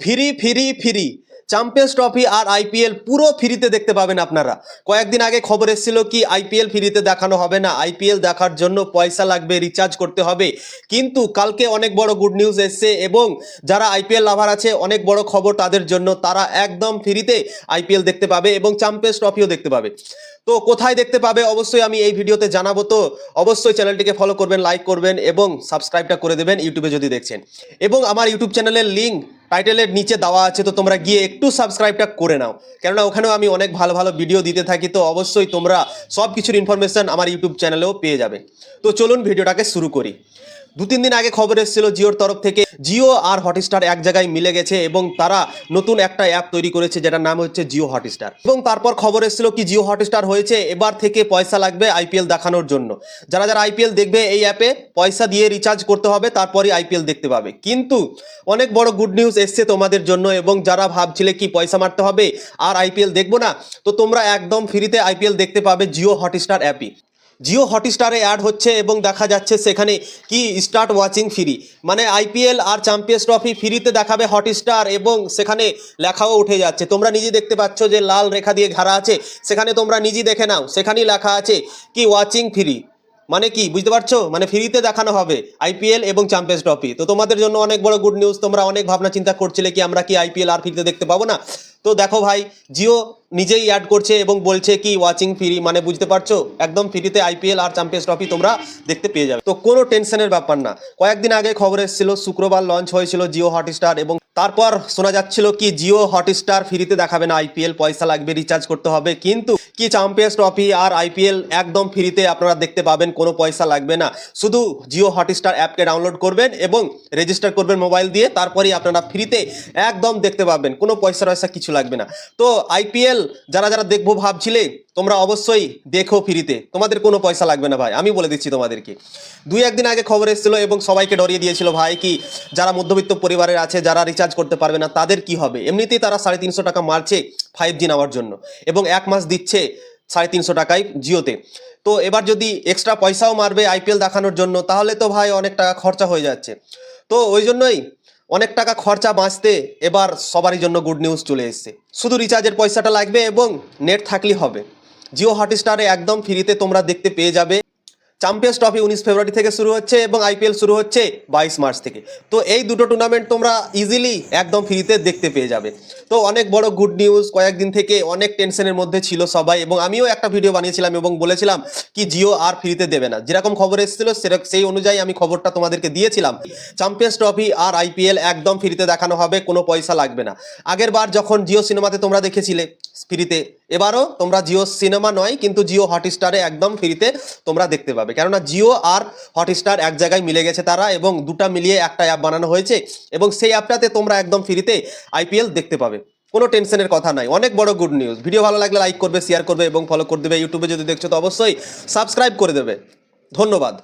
Free free free. Champions trophy আর IPL পুরো ফ্রিতে দেখতে পাবেন আপনারা। কয়েকদিন আগে খবর এসেছিল কি আইপিএল ফ্রিতে দেখানো হবে না। আইপিএল দেখার জন্য পয়সা লাগবে রিচার্জ করতে হবে। কিন্তু কালকে অনেক বড় গুড নিউজ এসছে এবং যারা আইপিএল লাভার আছে, অনেক বড় খবর তাদের জন্য তারা একদম ফ্রিতে আইপিএল দেখতে পাবে এবং চ্যাম্পিয়ন্স ট্রফিও দেখতে পাবে। তো কোথায় দেখতে পাবে অবশ্যই আমি এই ভিডিওতে জানাব। তো অবশ্যই চ্যানেলটিকে ফলো করবেন লাইক করবেন এবং সাবস্ক্রাইবটা করে দেবেন, ইউটিউবে যদি দেখছেন। এবং আমার ইউটিউব চ্যানেলের লিঙ্ক টাইটেলের নিচে দেওয়া আছে, তো তোমরা গিয়ে একটু সাবস্ক্রাইবটা করে নাও। কেননা ওখানেও আমি অনেক ভালো ভালো ভিডিও দিতে থাকি, তো অবশ্যই তোমরা সব কিছুর ইনফরমেশন আমার ইউটিউব চ্যানেলেও পেয়ে যাবে। তো চলুন ভিডিওটাকে শুরু করি। দু তিন দিন আগে খবর এসেছিল জিওর তরফ থেকে, জিও আর হটস্টার এক জায়গায় মিলে গেছে এবং তারা নতুন একটা অ্যাপ তৈরি করেছে যেটার নাম হচ্ছে জিও হটস্টার এবং তারপর খবর এসেছিল কি জিও হটস্টার হয়েছে, এবার থেকে পয়সা লাগবে আইপিএল দেখানোর জন্য। যারা যারা আইপিএল দেখবে এই অ্যাপে পয়সা দিয়ে রিচার্জ করতে হবে, তারপরই আইপিএল দেখতে পাবে। কিন্তু অনেক বড় গুড নিউজ এসছে তোমাদের জন্য এবং যারা ভাবছিলে কি পয়সা মারতে হবে, আর আইপিএল দেখব না, তো তোমরা একদম ফ্রিতে আইপিএল দেখতে পাবে জিও হটস্টার অ্যাপই। জিও হটস্টারে অ্যাড হচ্ছে এবং দেখা যাচ্ছে সেখানে কি স্টার্ট ওয়াচিং ফ্রি। মানে আইপিএল আর চ্যাম্পিয়ন্স ট্রফি ফ্রিতে দেখাবে হটস্টার এবং সেখানে লেখাও উঠে যাচ্ছে। তোমরা নিজে দেখতে পাচ্ছ যে লাল রেখা দিয়ে ঘাড়া আছে, সেখানে তোমরা নিজেই দেখে নাও, সেখানেই লেখা আছে কি ওয়াচিং ফ্রি। মানে কি, বুঝতে পারছ? মানে ফ্রিতে দেখানো হবে আইপিএল এবং চ্যাম্পিয়ন্স ট্রফি তো তোমাদের জন্য অনেক বড় গুড নিউজ তোমরা অনেক ভাবনা চিন্তা করছিলে কি আমরা কি আইপিএল আর ফ্রিতে দেখতে পাবো না? তো দেখো ভাই, জিও নিজেই অ্যাড করছে এবং বলছে কি ওয়াচিং ফ্রি মানে বুঝতে পারছ? একদম ফ্রিতে আইপিএল আর চ্যাম্পিয়ন্স ট্রফি তোমরা দেখতে পেয়ে যাবে। তো কোনো টেনশনের ব্যাপার না। কয়েকদিন আগে খবর এসেছিল, শুক্রবার লঞ্চ হয়েছিল জিও হটস্টার এবং তারপর শোনা যাচ্ছিল কি জিও হটস্টার ফ্রিতে দেখাবে না আইপিএল, পয়সা লাগবে রিচার্জ করতে হবে, কিন্তু কি চ্যাম্পিয়ন্স ট্রফি আর আইপিএল একদম ফ্রিতে আপনারা দেখতে পাবেন, কোনো পয়সা লাগবে না। শুধু জিও হটস্টার অ্যাপকে ডাউনলোড করবেন এবং রেজিস্টার করবেন মোবাইল দিয়ে, তারপরেই আপনারা ফ্রিতে একদম দেখতে পাবেন, কোনো পয়সা টয়সা কিছু লাগবে না। তো আইপিএল, যারা যারা দেখব ভাবছিলে তোমরা অবশ্যই দেখো ফ্রিতে। তোমাদের কোনো পয়সা লাগবে না ভাই, আমি বলে দিচ্ছি তোমাদেরকে। দুই একদিন আগে খবর এসেছিল এবং সবাইকে ডরিয়ে দিয়েছিল ভাই কি, যারা মধ্যবিত্ত পরিবারের আছে, যারা রিচার্জ করতে পারবে না, তাদের কি হবে? এমনিতেই তারা সাড়ে তিনশো টাকা মারছে ফাইভ জি নেওয়ার জন্য এবং এক মাস দিচ্ছে সাড়ে তিনশো টাকায় জিওতে। তো এবার যদি এক্সট্রা পয়সাও মারবে আইপিএল দেখানোর জন্য, তাহলে তো ভাই অনেক টাকা খরচা হয়ে যাচ্ছে। তো ওই জন্যই অনেক টাকা খরচা বাঁচতে এবার সবারই জন্য গুড নিউজ চলে এসছে। শুধু রিচার্জের পয়সাটা লাগবে এবং নেট থাকলেই হবে। জিও হটস্টারে একদম ফ্রিতে তোমরা দেখতে পেয়ে যাবে। চ্যাম্পিয়ন্স ট্রফি উনিশ ফেব্রুয়ারি থেকে শুরু হচ্ছে এবং আইপিএল শুরু হচ্ছে বাইশ মার্চ থেকে। তো এই দুটো টুর্নামেন্ট তোমরা ইজিলি একদম ফ্রিতে দেখতে পেয়ে যাবে। তো অনেক বড় গুড নিউজ কয়েকদিন থেকে অনেক টেনশনের মধ্যে ছিল সবাই এবং আমিও একটা ভিডিও বানিয়েছিলাম এবং বলেছিলাম কি জিও আর ফ্রিতে দেবে না। যেরকম খবর এসেছিল সেই অনুযায়ী আমি খবরটা তোমাদেরকে দিয়েছিলাম। চ্যাম্পিয়ন্স ট্রফি আর আইপিএল একদম ফ্রিতে দেখানো হবে, কোনো পয়সা লাগবে না। আগের বার যখন জিও সিনেমাতে তোমরা দেখেছিলে, ফ্রিতে এবারও তোমরা জিও সিনেমা নয়, কিন্তু জিও হটস্টারে একদম ফ্রিতে তোমরা দেখতে পাবে। কেননা জিও আর হটস্টার এক জায়গায় মিলে গেছে তারা এবং দুটা মিলিয়ে একটা অ্যাপ বানানো হয়েছে এবং সেই অ্যাপটাতে তোমরা একদম ফ্রিতে আইপিএল দেখতে পাবে। কোনো টেনশনের কথা নাই। অনেক বড় গুড নিউজ ভিডিও ভালো লাগলে লাইক করবে শেয়ার করবে এবং ফলো করে দেবে। ইউটিউবে যদি দেখছ তো অবশ্যই সাবস্ক্রাইব করে দেবে। ধন্যবাদ।